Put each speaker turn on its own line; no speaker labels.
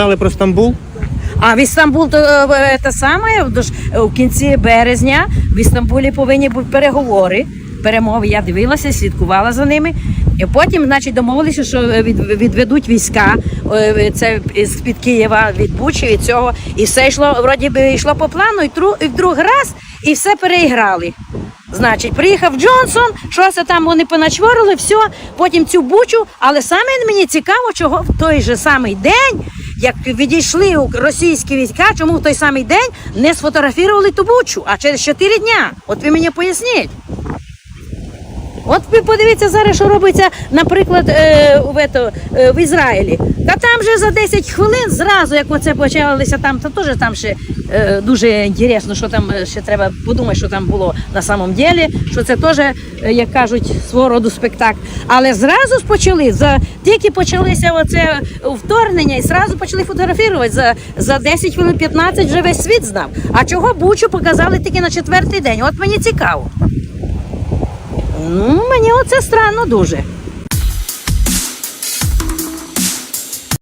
Писали про Стамбул.
А в Істамбул то е, саме до е, в кінці березня в Істамбулі повинні бути переговори. Перемови я дивилася, слідкувала за ними. І потім, значить, домовилися, що е, від, відведуть війська. е, Це з під Києва від Бучі, від цього. І все йшло, вроді би йшло по плану, і, тру, і в другий раз, і все переіграли. Значить, приїхав Джонсон, що це там вони поначворили, все, потім цю бучу, але саме мені цікаво, чого в той же самий день, як відійшли російські війська, чому в той самий день не сфотографували ту бучу, а через 4 дня. От ви мені поясніть. От ви подивіться зараз, що робиться, наприклад, е, в, ето, е, в Ізраїлі. Та там же за 10 хвилин зразу, як оце почалося там, то теж там ще е, дуже інтересно, що там ще треба подумати, що там було на самом ділі, що це теж, як кажуть, свого роду спектакль. Але зразу ж почали, за, тільки почалися оце вторгнення і зразу почали фотографувати. За, за 10 хвилин 15 вже весь світ знав. А чого Бучу показали тільки на четвертий день? От мені цікаво. Ну, мені оце странно дуже.